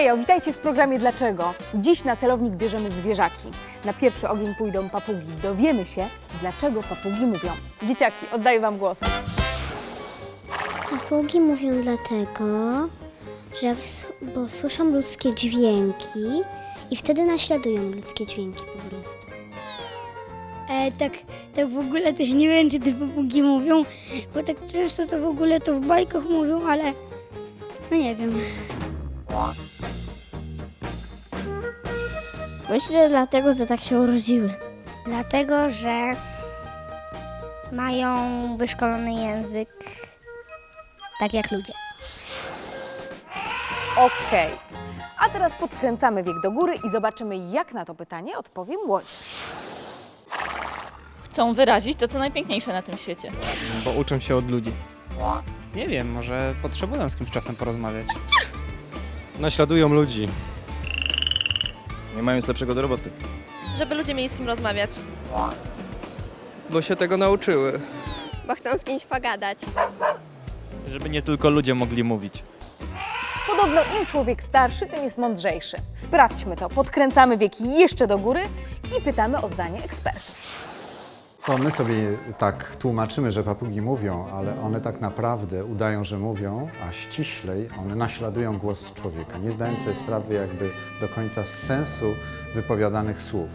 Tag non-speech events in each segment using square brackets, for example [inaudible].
Hejo, witajcie w programie Dlaczego? Dziś na celownik bierzemy zwierzaki. Na pierwszy ogień pójdą papugi. Dowiemy się, dlaczego papugi mówią. Dzieciaki, oddaję Wam głos. Papugi mówią dlatego, że bo słyszą ludzkie dźwięki i wtedy naśladują ludzkie dźwięki po prostu. E, tak, tak w ogóle to ja nie wiem, czy te papugi mówią, bo tak często to w ogóle to w bajkach mówią, ale no nie wiem. Myślę dlatego, że tak się urodziły. Dlatego, że mają wyszkolony język, tak jak ludzie. Okej. A teraz podkręcamy wiek do góry i zobaczymy, jak na to pytanie odpowie młodzież. chcą wyrazić to, co najpiękniejsze na tym świecie. Bo uczą się od ludzi. Nie wiem, może potrzebują z kimś czasem porozmawiać. Naśladują ludzi. Nie mają nic lepszego do roboty. żeby ludzie mieli z kim rozmawiać. Bo się tego nauczyły. Bo chcą z kimś pogadać. Żeby nie tylko ludzie mogli mówić. Podobno im człowiek starszy, tym jest mądrzejszy. Sprawdźmy to. Podkręcamy wieki jeszcze do góry i pytamy o zdanie ekspertów. To my sobie tak tłumaczymy, że papugi mówią, ale one tak naprawdę udają, że mówią, a ściślej one naśladują głos człowieka, nie zdając sobie sprawy jakby do końca sensu wypowiadanych słów.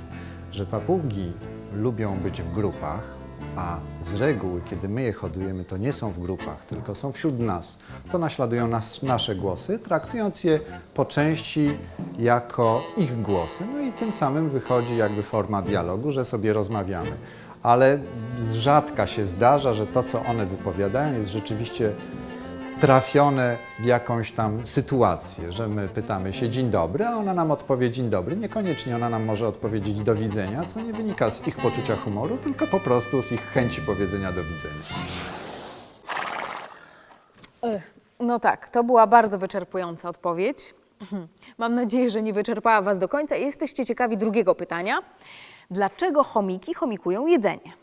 Że papugi lubią być w grupach, a z reguły, kiedy my je hodujemy, to nie są w grupach, tylko są wśród nas. To naśladują nas, nasze głosy, traktując je po części jako ich głosy. No i tym samym wychodzi jakby forma dialogu, że sobie rozmawiamy. Ale z rzadka się zdarza, że to, co one wypowiadają, jest rzeczywiście trafione w jakąś tam sytuację, że my pytamy się dzień dobry, a ona nam odpowie dzień dobry. Niekoniecznie ona nam może odpowiedzieć do widzenia, co nie wynika z ich poczucia humoru, tylko po prostu z ich chęci powiedzenia do widzenia. No tak, to była bardzo wyczerpująca odpowiedź. [clears throat] Mam nadzieję, że nie wyczerpała Was do końca jesteście ciekawi drugiego pytania. Dlaczego chomiki chomikują jedzenie?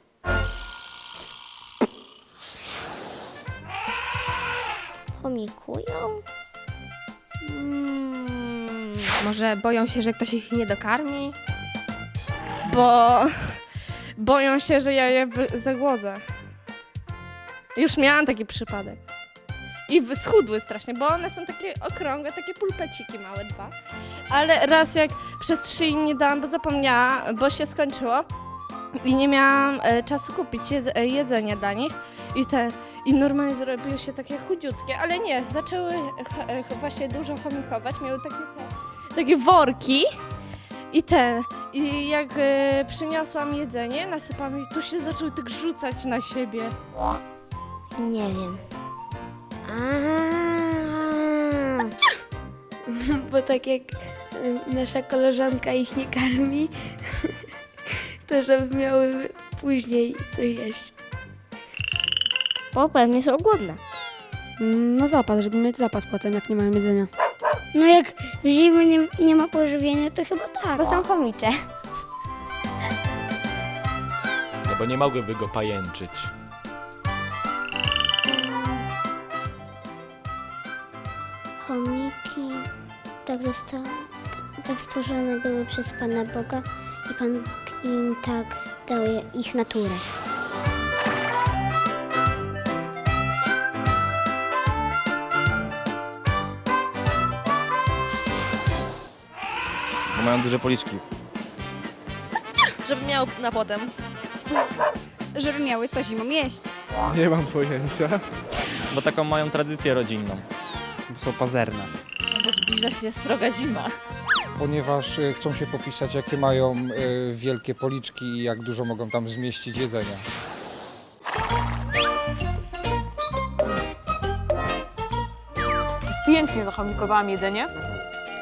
Chomikują? Mm, może boją się, że ktoś ich nie dokarmi? Bo [laughs] boją się, że ja je wy- zagłodzę. Już miałam taki przypadek. I schudły strasznie, bo one są takie okrągłe, takie pulpeciki małe dwa. Ale raz jak przez trzy nie dałam, bo zapomniałam, bo się skończyło i nie miałam e, czasu kupić jedz- e, jedzenia dla nich i te i normalnie zrobiły się takie chudziutkie, ale nie, zaczęły e, właśnie dużo chomikować, miały takie, takie worki i ten, i jak e, przyniosłam jedzenie, nasypałam i to się zaczęły tak rzucać na siebie. Nie wiem. Bo tak jak y, nasza koleżanka ich nie karmi, [laughs] to żeby miały później coś jeść. Bo pewnie są głodne. No zapas, żeby mieć zapas potem, jak nie mają jedzenia. No jak w zimie nie, nie ma pożywienia, to chyba tak. Bo są chomicze. No bo nie mogłyby go pajęczyć. Chomiki tak zostały, tak stworzone były przez Pana Boga i Pan Bóg im tak dał ich naturę. Bo mają duże policzki. Żeby miał na potem. Żeby miały co zimą jeść. Nie mam pojęcia. Bo taką mają tradycję rodzinną. Są pazerne. Bo zbliża się sroga zima. ponieważ y, chcą się popisać, jakie mają y, wielkie policzki i jak dużo mogą tam zmieścić jedzenia. Pięknie zachomikowałam jedzenie.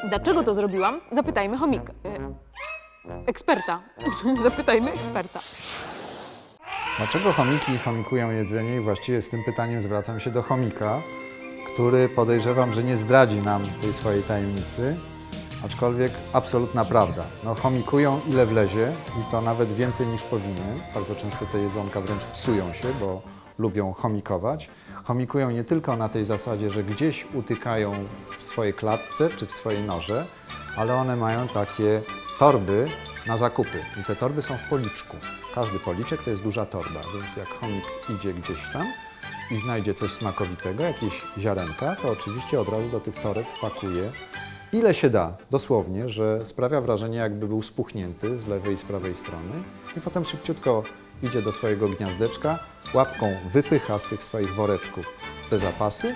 Dlaczego to zrobiłam? Zapytajmy chomika. e, Eksperta. [laughs] Zapytajmy eksperta. Dlaczego chomiki chomikują jedzenie? I właściwie z tym pytaniem zwracam się do chomika, który podejrzewam, że nie zdradzi nam tej swojej tajemnicy, aczkolwiek absolutna prawda. No, chomikują ile wlezie i to nawet więcej niż powinny. Bardzo często te jedzonka wręcz psują się, bo lubią chomikować. Chomikują nie tylko na tej zasadzie, że gdzieś utykają w swojej klatce czy w swojej norze, ale one mają takie torby na zakupy. I te torby są w policzku. Każdy policzek to jest duża torba, więc jak chomik idzie gdzieś tam i znajdzie coś smakowitego, jakieś ziarenka, to oczywiście od razu do tych toreb pakuje. Ile się da, dosłownie, że sprawia wrażenie, jakby był spuchnięty z lewej i z prawej strony. I potem szybciutko idzie do swojego gniazdeczka, łapką wypycha z tych swoich woreczków te zapasy.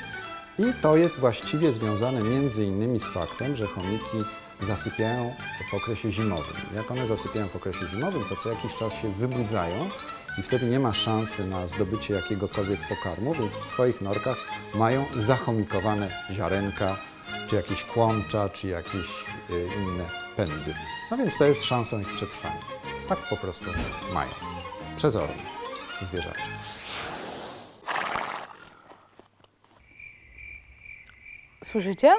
I to jest właściwie związane między innymi z faktem, że chomiki zasypiają w okresie zimowym. Jak one zasypiają w okresie zimowym, to co jakiś czas się wybudzają i wtedy nie ma szansy na zdobycie jakiegokolwiek pokarmu, więc w swoich norkach mają zachomikowane ziarenka, czy jakieś kłącza, czy jakieś y, inne pędy. No więc to jest szansą ich przetrwania. Tak po prostu mają. Przezorne zwierzacze. Słyszycie?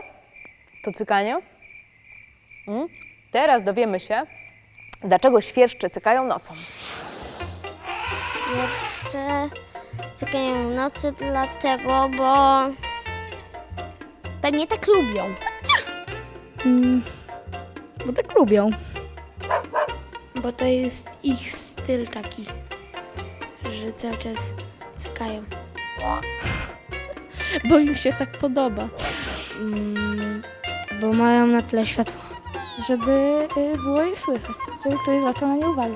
To cykanie? Mm? Teraz dowiemy się, dlaczego świerszcze cykają nocą. Jeszcze czekają w nocy dlatego, bo pewnie tak lubią. Mm, bo tak lubią. Bo to jest ich styl taki, że cały czas cykają. [laughs] Bo im się tak podoba. Mm, bo mają na tle światło. Żeby y, było je słychać, żeby ktoś zwracał na nie uwagę.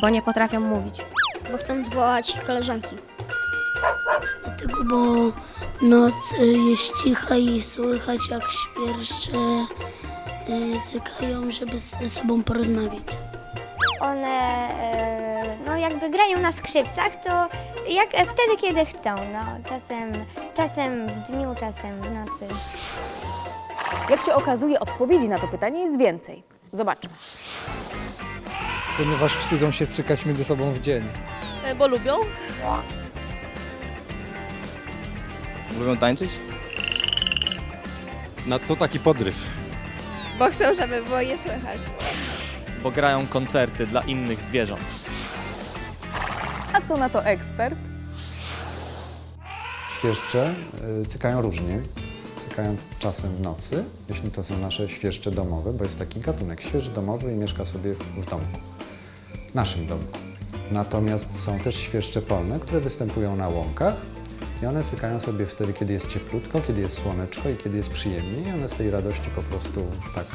Bo nie potrafią mówić. Bo chcą zwołać ich koleżanki. Dlatego, bo noc y, jest cicha i słychać jak świerszcze y, cykają, żeby ze sobą porozmawiać. One e, no jakby grają na skrzypcach, to jak wtedy, kiedy chcą. No, czasem, czasem w dniu, czasem w nocy. Jak się okazuje, odpowiedzi na to pytanie jest więcej. Zobaczmy. Ponieważ wstydzą się cykać między sobą w dzień. Bo lubią? Lubią tańczyć? No to taki podryw. Bo chcą, żeby było je słychać. Bo grają koncerty dla innych zwierząt. A co na to ekspert? Świerszcze y, cykają różnie. Cykają czasem w nocy, jeśli to są nasze świerszcze domowe, bo jest taki gatunek świerszcz domowy i mieszka sobie w domku, naszym domku. Natomiast są też świerszcze polne, które występują na łąkach i one cykają sobie wtedy, kiedy jest cieplutko, kiedy jest słoneczko i kiedy jest przyjemnie i one z tej radości po prostu tak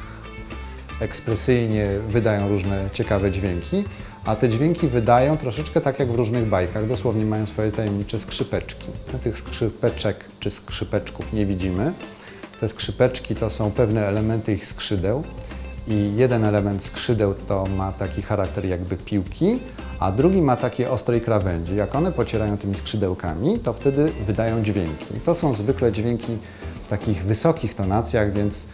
ekspresyjnie wydają różne ciekawe dźwięki, a te dźwięki wydają troszeczkę tak jak w różnych bajkach, dosłownie mają swoje tajemnicze skrzypeczki. My tych skrzypeczek czy skrzypeczków nie widzimy. Te skrzypeczki to są pewne elementy ich skrzydeł i jeden element skrzydeł to ma taki charakter jakby piłki, a drugi ma takie ostrej krawędzi. Jak one pocierają tymi skrzydełkami, to wtedy wydają dźwięki. To są zwykle dźwięki w takich wysokich tonacjach, więc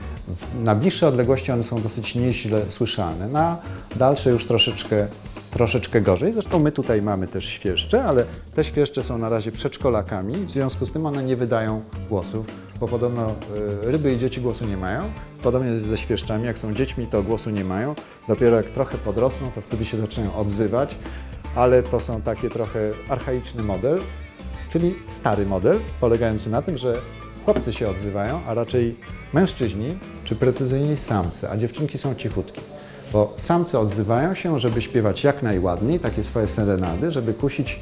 na bliższe odległości one są dosyć nieźle słyszalne. Na dalsze już troszeczkę, troszeczkę gorzej. Zresztą my tutaj mamy też świerszcze, ale te świerszcze są na razie przedszkolakami, w związku z tym one nie wydają głosów, bo podobno y, ryby i dzieci głosu nie mają. Podobnie jest ze świerszczami, jak są dziećmi, to głosu nie mają. Dopiero jak trochę podrosną, to wtedy się zaczynają odzywać, ale to są takie trochę archaiczny model, czyli stary model, polegający na tym, że chłopcy się odzywają, a raczej mężczyźni, czy precyzyjniej samcy, a dziewczynki są cichutkie. Bo samcy odzywają się, żeby śpiewać jak najładniej, takie swoje serenady, żeby kusić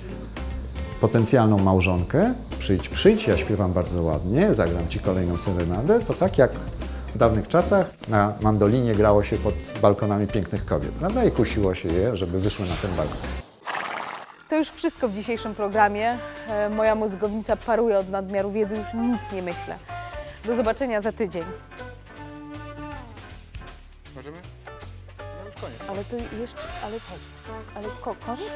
potencjalną małżonkę. Przyjdź, przyjdź, ja śpiewam bardzo ładnie, zagram Ci kolejną serenadę. To tak jak w dawnych czasach na mandolinie grało się pod balkonami pięknych kobiet, prawda? I kusiło się je, żeby wyszły na ten balkon. To już wszystko w dzisiejszym programie. E, Moja mózgownica paruje od nadmiaru wiedzy, już nic nie myślę. Do zobaczenia za tydzień. Możemy? No już koniec. Ale to jeszcze, ale, ale ko, koniec?